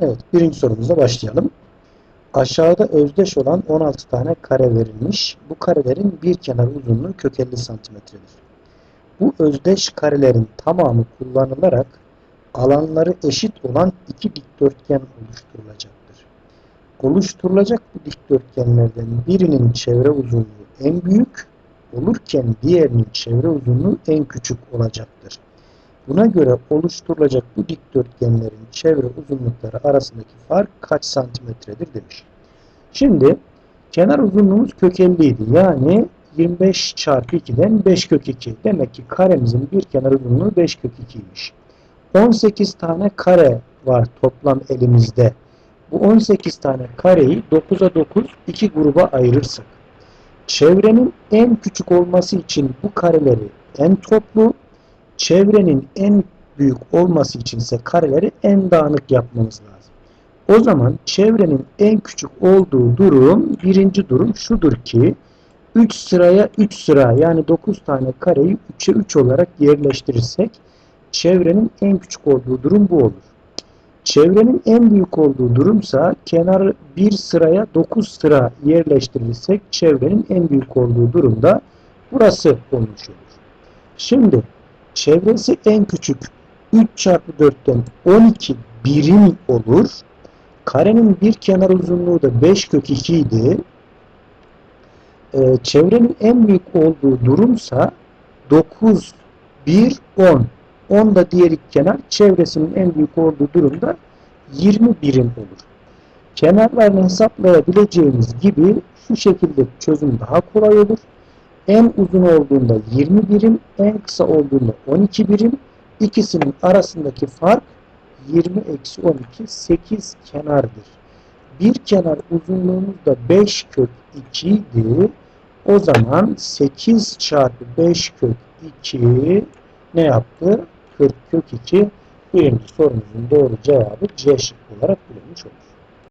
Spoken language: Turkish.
Evet, birinci sorumuzla başlayalım. Aşağıda özdeş olan 16 tane kare verilmiş. Bu karelerin bir kenar uzunluğu kök 50 santimetredir. Bu özdeş karelerin tamamı kullanılarak alanları eşit olan iki dikdörtgen oluşturulacaktır. Oluşturulacak bu dikdörtgenlerden birinin çevre uzunluğu en büyük olurken diğerinin çevre uzunluğu en küçük olacaktır. Buna göre oluşturulacak bu dikdörtgenlerin çevre uzunlukları arasındaki fark kaç santimetredir demiş. Şimdi kenar uzunluğumuz kök 50 idi. Yani 25 çarpı 2'den 5 kök 2. Demek ki karemizin bir kenar uzunluğu 5 kök 2'ymiş. 18 tane kare var toplam elimizde. Bu 18 tane kareyi 9'a 9 iki gruba ayırırsak çevrenin en küçük olması için bu kareleri en toplu, çevrenin en büyük olması için ise kareleri en dağınık yapmamız lazım. O zaman çevrenin en küçük olduğu durum, birinci durum şudur ki 3 sıraya 3 sıra yani 9 tane kareyi 3'e 3 olarak yerleştirirsek çevrenin en küçük olduğu durum bu olur. Çevrenin en büyük olduğu durumsa kenar bir sıraya 9 sıra yerleştirirsek çevrenin en büyük olduğu durumda burası olmuş olur. Şimdi çevresi en küçük 3 çarpı 4'ten 12 birim olur. Karenin bir kenar uzunluğu da 5 kök 2 idi. Ee, çevrenin en büyük olduğu durumsa 9, 1, 10. 10 da diğer iki kenar çevresinin en büyük olduğu durumda 20 birim olur. Kenarlarını hesaplayabileceğimiz gibi şu şekilde çözüm daha kolay olur. En uzun olduğunda 20 birim, en kısa olduğunda 12 birim. İkisinin arasındaki fark 20 eksi 12 8 kenardır. Bir kenar uzunluğumuz da 5 kök 2 idi. O zaman 8 çarpı 5 kök 2 ne yaptı? 40 kök 2 birinci sorumuzun doğru cevabı C şıkkı olarak bulunmuş olur.